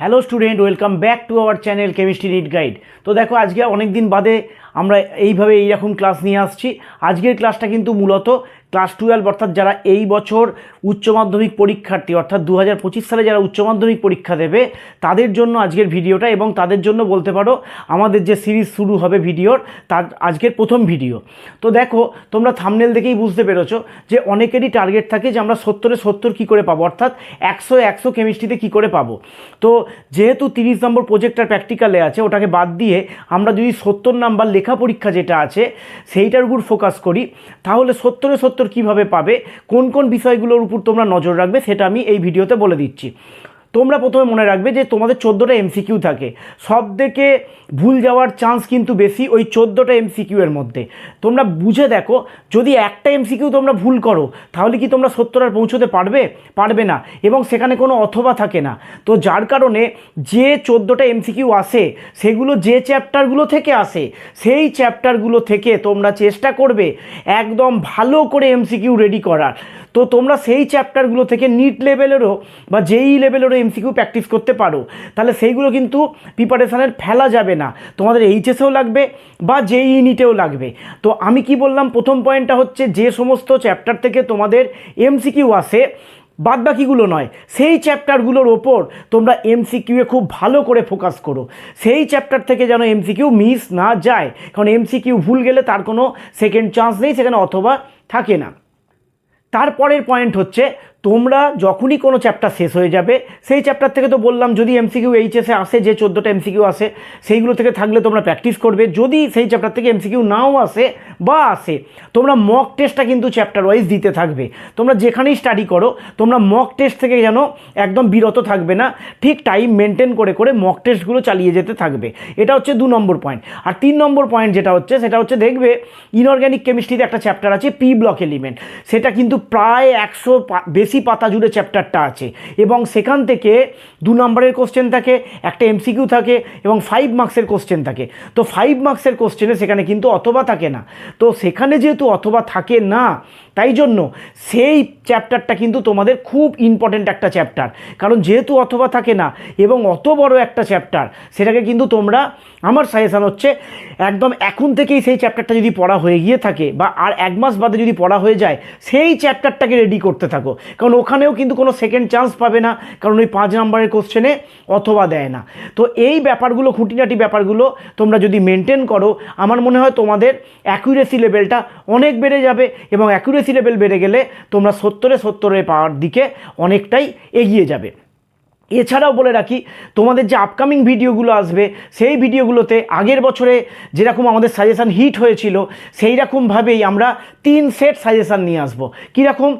Hello student welcome back to our channel chemistry NEET guide তো দেখো, আজকে অনেক দিন বাদে আমরা এইভাবে এইরকম ক্লাস নিয়ে আসছি। আজকের ক্লাসটা কিন্তু মূলত ক্লাস টুয়েলভ অর্থাৎ যারা এই বছর উচ্চ মাধ্যমিক পরীক্ষার্থী, অর্থাৎ দু হাজার পঁচিশ সালে যারা উচ্চ মাধ্যমিক পরীক্ষা দেবে, তাদের জন্য আজকের ভিডিওটা এবং তাদের জন্য বলতে পারো, আমাদের যে সিরিজ শুরু হবে ভিডিওর, তার আজকের প্রথম ভিডিও। তো দেখো, তোমরা থামনেল দেখেই বুঝতে পেরেছ যে অনেকেরই টার্গেট থাকে যে আমরা সত্তরে সত্তর কী করে পাবো, অর্থাৎ একশো একশো কেমিস্ট্রিতে কী করে পাবো। তো যেহেতু তিরিশ নম্বর প্রজেক্টটার প্র্যাকটিক্যালে আছে, ওটাকে বাদ দিয়ে আমরা যদি সত্তর নাম্বার লেখা পরীক্ষা যেটা আছে, সেইটার উপর ফোকাস করি, তাহলে সত্তরে সত্তর কীভাবে পাবে, কোন কোন বিষয়গুলোর উপর তোমরা নজর রাখবে, সেটা আমি এই ভিডিওতে বলে দিচ্ছি। তোমরা প্রথমে মনে রাখবে যে তোমাদের চোদ্দোটা এমসিকিউ থাকে সব থেকে। ভুল যাওয়ার চান্স কিন্তু বেশি ওই চোদ্দোটা এমসিকিউ এর মধ্যে। তোমরা বুঝে দেখো, যদি একটা এমসিকিউ তোমরা ভুল করো, তাহলে কি তোমরা সত্তর আর পৌঁছতে পারবে? পারবে না। এবং সেখানে কোনো অথবা থাকে না। তো যার কারণে যে চোদ্দোটা এমসিকিউ আসে, সেগুলো যে চ্যাপ্টারগুলো থেকে আসে, সেই চ্যাপ্টারগুলো থেকে তোমরা চেষ্টা করবে একদম ভালো করে এমসিকিউ রেডি করার। তো তোমরা সেই চ্যাপ্টারগুলো থেকে নিট লেভেলেরও বা যেই লেভেলেরও এমসিকিউ প্র্যাকটিস করতে পারো। তাহলে সেইগুলো কিন্তু প্রিপারেশানের ফেলা যাবে না। তোমাদের এইচএসেও লাগবে বা যেই নিটেও লাগবে। তো আমি কি বললাম? প্রথম পয়েন্টটা হচ্ছে যে সমস্ত চ্যাপ্টার থেকে তোমাদের এমসিকিউ আসে বাদ বাকিগুলো নয়। সেই চ্যাপ্টারগুলোর ওপর তোমরা এমসিকিউয়ে খুব ভালো করে ফোকাস করো। সেই চ্যাপ্টার থেকে যেন এমসিকিউ মিস না যায়। কারণ এমসিকিউ ভুল গেলে তার কোনো সেকেন্ড চান্স নেই, সেখানে অথবা থাকে না। তারপরের পয়েন্ট হচ্ছে তোমরা যখনই কোনো চ্যাপ্টার শেষ হয়ে যাবে, সেই চ্যাপ্টার থেকে তো বললাম যদি এমসিকিউ এইচএসে আসে, যে চোদ্দোটা এমসিকিউ আসে, সেইগুলো থেকে থাকলে তোমরা প্র্যাকটিস করবে। যদি সেই চ্যাপ্টার থেকে এমসিকিউ নাও আসে বা আসে, তোমরা মক টেস্টটা কিন্তু চ্যাপ্টার ওয়াইজ দিতে থাকবে। তোমরা যেখানেই স্টাডি করো, তোমরা মক টেস্ট থেকে যেন একদম বিরত থাকবে না, ঠিক টাইম মেনটেন করে করে মক টেস্টগুলো চালিয়ে যেতে থাকবে। এটা হচ্ছে দু নম্বর পয়েন্ট আর তিন নম্বর পয়েন্ট যেটা হচ্ছে, সেটা হচ্ছে দেখবে ইনঅর্গ্যানিক কেমিস্ট্রিতে একটা চ্যাপ্টার আছে পি ব্লক এলিমেন্ট সেটা কিন্তু প্রায় একশো বেশি পাতা জুড়ে চ্যাপ্টারটা আছে। এবং সেখান থেকে দু নম্বরের কোশ্চেন থাকে, একটা এমসিকিউ থাকে এবং ফাইভ মার্কসের কোশ্চেন থাকে। তো ফাইভ মার্কসের কোশ্চেনে সেখানে কিন্তু অথবা থাকে না। তো সেখানে যেহেতু অথবা থাকে না, তাই জন্য সেই চ্যাপ্টারটা কিন্তু তোমাদের খুব ইম্পর্ট্যান্ট একটা চ্যাপ্টার। কারণ যেহেতু অথবা থাকে না এবং অত বড় একটা চ্যাপ্টার, সেটাকে কিন্তু তোমরা, আমার সাজেশান হচ্ছে, একদম এখন থেকেই সেই চ্যাপ্টারটা যদি পড়া হয়ে গিয়ে থাকে বা আর এক মাস বাদে যদি পড়া হয়ে যায়, সেই চ্যাপ্টারটাকে রেডি করতে থাকো। কারণ ওখানেও কিন্তু কোনো সেকেন্ড চান্স পাবে না, কারণ ওই পাঁচ নাম্বারের কোশ্চেনে অথবা দেয় না। তো এই ব্যাপারগুলো, খুঁটিনাটি ব্যাপারগুলো তোমরা যদি মেনটেন করো, আমার মনে হয় তোমাদের অ্যাকুরেসি লেভেলটা অনেক বেড়ে যাবে এবং অ্যাকুরেসি লেভেল বেড়ে গেলে তোমরা সত্তরে সত্তরে পাওয়ার দিকে অনেকটাই এগিয়ে যাবে। এছাড়াও বলে রাখি, তোমাদের যে আপকামিং ভিডিওগুলো আসবে, সেই ভিডিওগুলোতে আগের বছরে যেরকম আমাদের সাজেশান হিট হয়েছিল সেই রকমভাবেই আমরা তিন সেট সাজেশান নিয়ে আসব। কীরকম?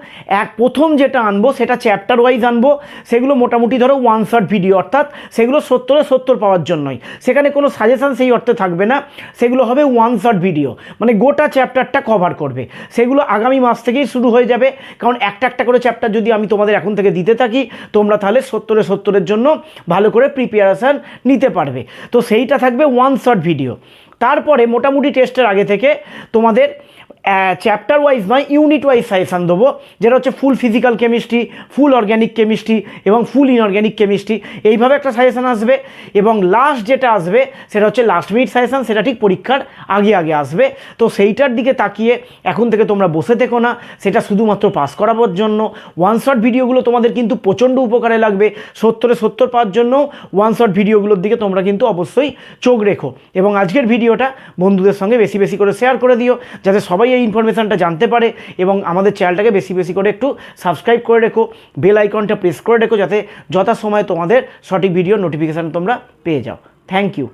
এক, প্রথম যেটা আনব, সেটা চ্যাপ্টার ওয়াইজ আনব, সেগুলো মোটামুটি ধরো ওয়ান শট ভিডিও অর্থাৎ সেগুলো সত্তরে সত্তর পাওয়ার জন্যই। সেখানে কোনো সাজেশান সেই অর্থে থাকবে না, সেগুলো হবে ওয়ান শট ভিডিও মানে গোটা চ্যাপ্টারটা কভার করবে। সেগুলো আগামী মাস থেকেই শুরু হয়ে যাবে, কারণ একটা একটা করে চ্যাপ্টার যদি আমি তোমাদের এখন থেকে দিতে থাকি, তোমরা তাহলে সত্তরে সত্তরের জন্য ভালো করে প্রিপারেশান নিতে পারবে। তো সেইটা থাকবে ওয়ান শর্ট ভিডিও তারপরে মোটামুটি টেস্টের আগে থেকে তোমাদের চ্যাপ্টার ওয়াইজ নয় ইউনিট ওয়াইজ সাজেশান দেবো। যেটা হচ্ছে full physical chemistry full organic chemistry এবং ফুল ইনঅর্গ্যানিক কেমিস্ট্রি এইভাবে একটা সাজেশান আসবে এবং লাস্ট যেটা আসবে, সেটা হচ্ছে লাস্ট মিনিট সাজেশান সেটা ঠিক পরীক্ষার আগে আগে আসবে। তো সেইটার দিকে তাকিয়ে এখন থেকে তোমরা বসে থেকো না, সেটা শুধুমাত্র পাস করাবার জন্য। ওয়ান শট ভিডিওগুলো তোমাদের কিন্তু প্রচণ্ড উপকারে লাগবে। সত্তরে সত্তর পাওয়ার জন্য ওয়ান শট ভিডিওগুলোর দিকে তোমরা কিন্তু অবশ্যই চোখ রেখো। এবং আজকের ভিডিওটা বন্ধুদের সঙ্গে বেশি বেশি করে শেয়ার করে দিও, যাতে সবাই এই ইনফরমেশানটা জানতে পারে এবং আমাদের চ্যানেলটাকে বেশি বেশি করে একটু সাবস্ক্রাইব করে রেখো বেল আইকনটা প্রেস করে রেখো যাতে যথাসময়ে তোমাদের সঠিক ভিডিও নোটিফিকেশান তোমরা পেয়ে যাও। Thank you